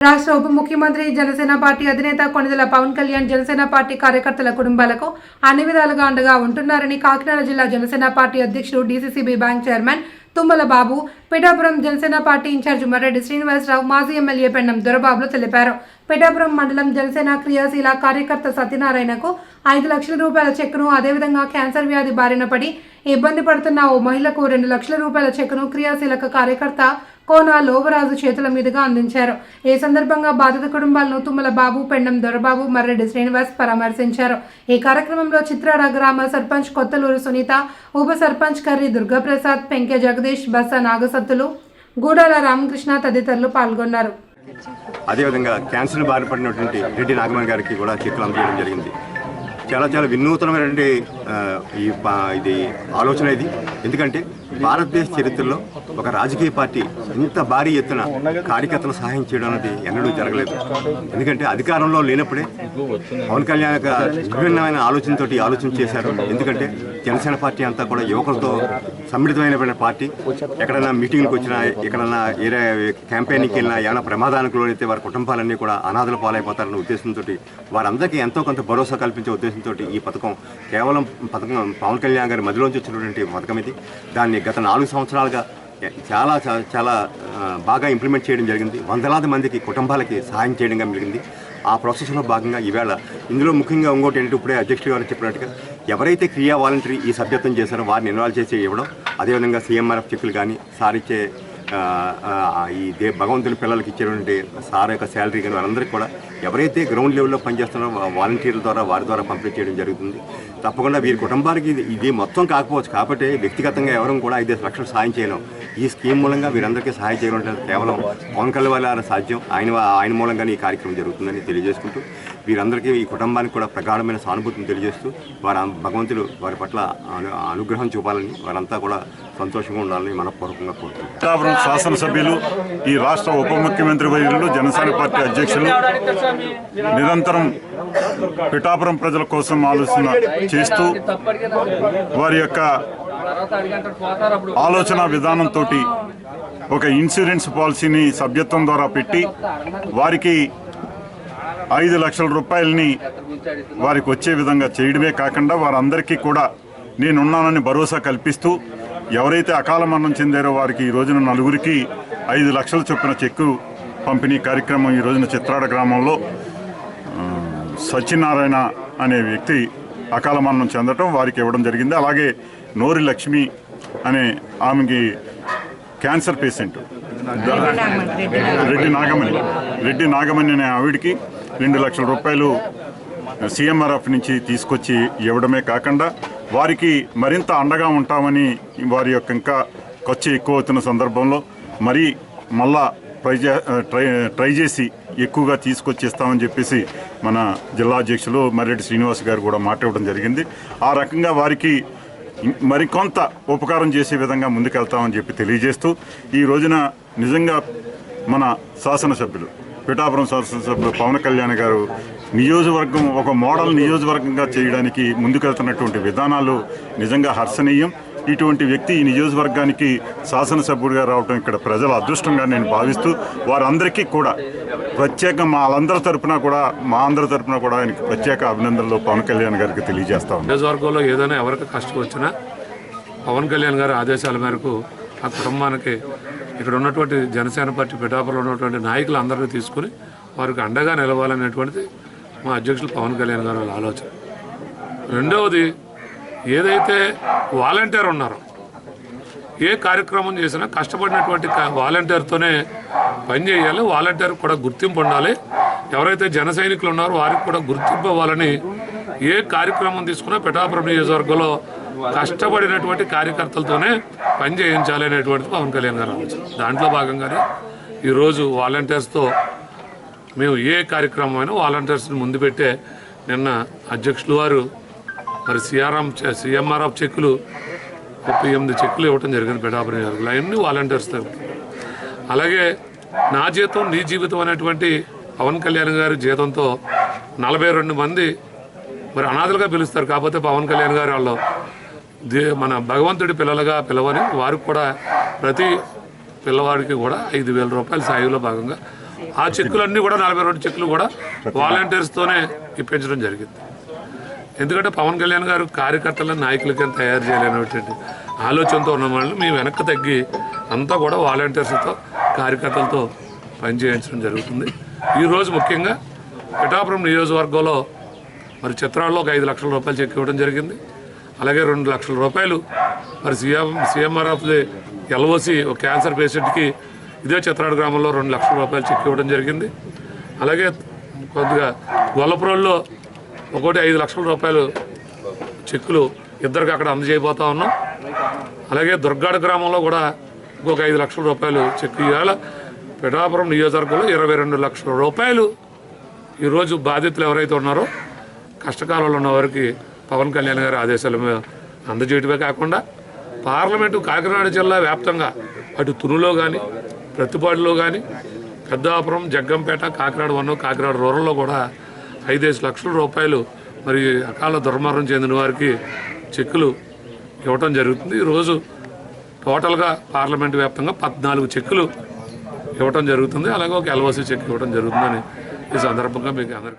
రాష్ట్ర ఉప ముఖ్యమంత్రి జనసేన పార్టీ అధినేత కొనిదెల పవన్ కళ్యాణ్ జనసేన పార్టీ కార్యకర్తల కుటుంబాలకు అన్ని విధాలుగా అండగా ఉంటున్నారని కాకినాడ జిల్లా జనసేన పార్టీ అధ్యక్షుడు DCCB bank chairman Tummala Babu Pithapuram Janasena party incharge Marreddy Srinivasarao మాజీ ఎమ్మెల్యే పెండం దొరబాబులు తెలిపారు. పిఠాపురం మండలం జనసేన క్రియాశీల కార్యకర్త సత్యనారాయణకు ఐదు లక్షల రూపాయల చెక్కును అదేవిధంగా క్యాన్సర్ వ్యాధి బారిన పడి ఇబ్బంది పడుతున్న ఓ మహిళకు రెండు లక్షల రూపాయల చెక్కును క్రియాశీలక కార్యకర్త కోన లోవరాజు చేతుల మీదుగా అందించారు. ఈ సందర్భంగా బాధిత కుటుంబాలను తుమ్మల బాబు పెండం దొరబాబు మర్రెడ్డి శ్రీనివాస్ పరామర్శించారు. ఈ కార్యక్రమంలో చిత్రాడ గ్రామ సర్పంచ్ కొత్తలూరు సునీత ఉప సర్పంచ్ కర్రి దుర్గాప్రసాద్ పెంకె జగదీష్ బస్స నాగసత్తులు గూడాల రామకృష్ణ తదితరులు పాల్గొన్నారు. అదేవిధంగా క్యాన్సర్ బారిన పడినటువంటి రెడ్డి నాగమణి గారికి కూడా చేతులు అందజేయడం జరిగింది. చాలా చాలా వినూతనమైనటువంటి ఈ ఇది ఆలోచన ఇది. ఎందుకంటే భారతదేశ చరిత్రలో ఒక రాజకీయ పార్టీ ఇంత భారీ ఎత్తున కార్యకర్తలు సహాయం చేయడం అనేది ఎన్నడూ జరగలేదు. ఎందుకంటే అధికారంలో లేనప్పుడే పవన్ కళ్యాణ్ యొక్క విభిన్నమైన ఆలోచనతోటి ఆలోచన చేశారు. ఎందుకంటే జనసేన పార్టీ అంతా కూడా యువకులతో సమ్మిళితమైన పార్టీ. ఎక్కడైనా మీటింగ్కి వచ్చినా ఎక్కడైనా ఏరే క్యాంపెయిన్కి వెళ్ళినా ఏమైనా ప్రమాదానికి లోనైతే వారి కుటుంబాలన్నీ కూడా అనాథలు పాలైపోతారన్న ఉద్దేశంతో వారందరికీ ఎంతో కొంత భరోసా కల్పించే ఉద్దేశంతో ఈ పథకం కేవలం పథకం పవన్ కళ్యాణ్ గారి మధ్యలోంచి వచ్చినటువంటి పథకం ఇది. దాన్ని గత నాలుగు సంవత్సరాలుగా చాలా చాలా బాగా ఇంప్లిమెంట్ చేయడం జరిగింది. వందలాది మందికి కుటుంబాలకి సహాయం చేయడం జరిగింది. ఆ ప్రాసెస్లో భాగంగా ఈవేళ ఇందులో ముఖ్యంగా ఇంకోటి ఏంటంటే ఇప్పుడే అధ్యక్షుడు గారు చెప్పినట్టుగా ఎవరైతే క్రియా వాలంటరీ ఈ సభ్యత్వం చేశారో వారిని ఇన్వాల్వ్ చేసి ఇవ్వడం అదేవిధంగా సీఎంఆర్ఎఫ్ చెక్కులు కానీ సారిచ్చే ఈ దే భగవంతుని పిల్లలకి ఇచ్చేటువంటి సార్ యొక్క శాలరీ కానీ వారందరికీ కూడా ఎవరైతే గ్రౌండ్ లెవెల్లో పనిచేస్తున్నారో వాలంటీర్ల ద్వారా వారి ద్వారా పంపిణీ చేయడం జరుగుతుంది. తప్పకుండా వీరి కుటుంబానికి ఇది ఇది మొత్తం కాకపోవచ్చు. కాబట్టి వ్యక్తిగతంగా ఎవరూ కూడా ఐదు లక్షలు సాయం చేయలేం. ఈ స్కీమ్ మూలంగా వీరందరికీ సహాయం చేయడం అంటే కేవలం పవన్ కళ్యాణ్ సాధ్యం. ఆయన ఆయన మూలంగానే ఈ కార్యక్రమం జరుగుతుందని తెలియజేసుకుంటూ వీరందరికీ ఈ కుటుంబానికి కూడా ప్రగాఢమైన సానుభూతిని తెలియజేస్తూ వారి భగవంతుడు వారి పట్ల అనుగ్రహం చూపాలని వారంతా కూడా సంతోషంగా ఉండాలని మనపూర్వకంగా కోరుకుంటున్నాను శాసనసభ్యులు ఈ రాష్ట్ర ఉప ముఖ్యమంత్రి వర్యులు జనసేన పార్టీ అధ్యక్షులు నిరంతరం పిఠాపురం ప్రజల కోసం ఆలోచన చేస్తూ వారి యొక్క ఆలోచన విధానంతో ఒక ఇన్సూరెన్స్ పాలసీని సభ్యత్వం ద్వారా పెట్టి వారికి ఐదు లక్షల రూపాయలని వారికి వచ్చే విధంగా చేయడమే కాకుండా వారందరికీ కూడా నేనున్నానని భరోసా కల్పిస్తూ ఎవరైతే అకాల మరణం చెందారో వారికి ఈ రోజున నలుగురికి ఐదు లక్షలు చొప్పున చెక్కు పంపిణీ కార్యక్రమం ఈ రోజున చిత్రాడ గ్రామంలో సత్యనారాయణ అనే వ్యక్తి అకాల మరణం చెందటం వారికి ఇవ్వడం జరిగింది. అలాగే నోరి లక్ష్మి అనే ఆమెకి క్యాన్సర్ పేషెంట్ రెడ్డి నాగమణి రెడ్డి నాగమణి అనే ఆవిడికి రెండు లక్షల రూపాయలు సీఎంఆర్ఎఫ్ నుంచి తీసుకొచ్చి ఇవ్వడమే కాకుండా వారికి మరింత అండగా ఉంటామని వారి యొక్క ఇంకా ఖర్చు ఎక్కువ అవుతున్న సందర్భంలో మరీ మళ్ళా ట్రై చే- ట్రై ట్రై చేసి ఎక్కువగా తీసుకొచ్చేస్తామని చెప్పేసి మన జిల్లా అధ్యక్షులు మర్రెడ్డి శ్రీనివాస్ గారు కూడా మాట్లాడడం ఇవ్వడం జరిగింది. ఆ రకంగా వారికి మరికొంత ఉపకారం చేసే విధంగా ముందుకెళ్తామని చెప్పి తెలియజేస్తూ ఈ రోజున నిజంగా మన శాసనసభ్యులు పిఠాపురం శాసనసభ్యులు పవన్ కళ్యాణ్ గారు నియోజకవర్గం ఒక మోడల్ నియోజకవర్గంగా చేయడానికి ముందుకెళ్తున్నటువంటి విధానాలు నిజంగా హర్షణీయం. ఇటువంటి వ్యక్తి ఈ నియోజకవర్గానికి శాసనసభ్యుడిగా రావడం ఇక్కడ ప్రజల అదృష్టంగా నేను భావిస్తూ వారందరికీ కూడా ప్రత్యేక మా వాళ్ళందరి తరఫున కూడా మా అందరి తరఫున కూడా ఆయనకి ప్రత్యేక అభినందనలు పవన్ కళ్యాణ్ గారికి తెలియజేస్తా ఉన్నాను. నియోజకవర్గంలో ఏదైనా ఎవరికి కష్టం వచ్చినా పవన్ కళ్యాణ్ గారి ఆదేశాల మేరకు ఆ కుటుంబానికి ఇక్కడ ఉన్నటువంటి జనసేన పార్టీ పిఠాపురంలో ఉన్నటువంటి నాయకులు అందరినీ తీసుకుని వారికి అండగా నిలవాలనేటువంటిది మా అధ్యక్షులు పవన్ కళ్యాణ్ గారు వాళ్ళ ఆలోచన. రెండవది ఏదైతే వాలంటీర్ ఉన్నారో ఏ కార్యక్రమం చేసినా కష్టపడినటువంటి వాలంటీర్తోనే పని చేయాలి వాలంటీర్ కూడా గుర్తింపు ఉండాలి. ఎవరైతే జన సైనికులు ఉన్నారో వారికి కూడా గుర్తింపు ఇవ్వాలని ఏ కార్యక్రమం తీసుకున్నా పిఠాపురం నియోజకవర్గంలో కష్టపడినటువంటి కార్యకర్తలతోనే పని చేయించాలి అనేటువంటిది పవన్ కళ్యాణ్ గారు ఆలోచన. దాంట్లో భాగంగానే ఈరోజు వాలంటీర్స్తో మేము ఏ కార్యక్రమమైనా వాలంటీర్స్ని ముందు పెట్టే నిన్న అధ్యక్షులు వారు మరి సిఆర్ఎం సిఎంఆర్ఎఫ్ చెక్కులు ముప్పై ఎనిమిది చెక్కులు ఇవ్వటం జరిగింది పిఠాపురం నియోజకవర్గంలో. అవన్నీ వాలంటీర్స్ అలాగే నా జీతం నీ జీవితం అనేటువంటి పవన్ కళ్యాణ్ గారి జీతంతో నలభై రెండు మంది మరి అనాథలుగా పిలుస్తారు. కాకపోతే పవన్ కళ్యాణ్ గారు వాళ్ళు దే మన భగవంతుడి పిల్లలుగా పిలవని వారికి కూడా ప్రతి పిల్లవాడికి కూడా ఐదు వేల రూపాయలు సాయంలో భాగంగా ఆ చెక్కులన్నీ కూడా నలభై రెండు చెక్కులు కూడా వాలంటీర్స్తోనే ఇప్పించడం జరిగింది. ఎందుకంటే పవన్ కళ్యాణ్ గారు కార్యకర్తలను నాయకులకి తయారు చేయలేనటువంటి ఆలోచనతో ఉన్న వాళ్ళు మేము వెనక్కి తగ్గి అంతా కూడా వాలంటీర్స్తో కార్యకర్తలతో పనిచేయించడం జరుగుతుంది. ఈరోజు ముఖ్యంగా పిఠాపురం నియోజకవర్గంలో మరి చిత్రాల్లో ఒక ఐదు లక్షల రూపాయలు చెక్ ఇవ్వడం జరిగింది. అలాగే రెండు లక్షల రూపాయలు మరి సీఎం సీఎంఆర్ఎఫ్ ఎల్ఓసి ఒక క్యాన్సర్ పేషెంట్కి ఇదే చిత్రాడు గ్రామంలో రెండు లక్షల రూపాయలు చెక్ ఇవ్వడం జరిగింది. అలాగే కొద్దిగా గొల్లపురంలో ఒకటి ఐదు లక్షల రూపాయలు చెక్కులు ఇద్దరికి అక్కడ అందజేయబోతా ఉన్నాం. అలాగే దుర్గాడ గ్రామంలో కూడా ఇంకొక ఐదు లక్షల రూపాయలు చెక్కు ఇవాళ పిఠాపురం నియోజకవర్గంలో ఇరవై రెండు లక్షల రూపాయలు ఈరోజు బాధితులు ఎవరైతే ఉన్నారో కష్టకాలంలో ఉన్న వారికి పవన్ కళ్యాణ్ గారి ఆదేశాల మీద అందజేయటమే కాకుండా పార్లమెంటు కాకినాడ జిల్లా వ్యాప్తంగా అటు తునులో కానీ ప్రతిపాడులో కానీ పెద్దాపురం జగ్గంపేట కాకినాడ వన్ కాకినాడ రూరల్లో కూడా ఐదేసి లక్షల రూపాయలు మరి అకాల దుర్మరణం చెందిన వారికి చెక్కులు ఇవ్వటం జరుగుతుంది. ఈరోజు టోటల్గా పార్లమెంట్ వ్యాప్తంగా పద్నాలుగు చెక్కులు ఇవ్వటం జరుగుతుంది. అలాగే ఒక ఎల్ఓసి చెక్ ఇవ్వడం జరుగుతుందని ఈ సందర్భంగా మీకు అందరికీ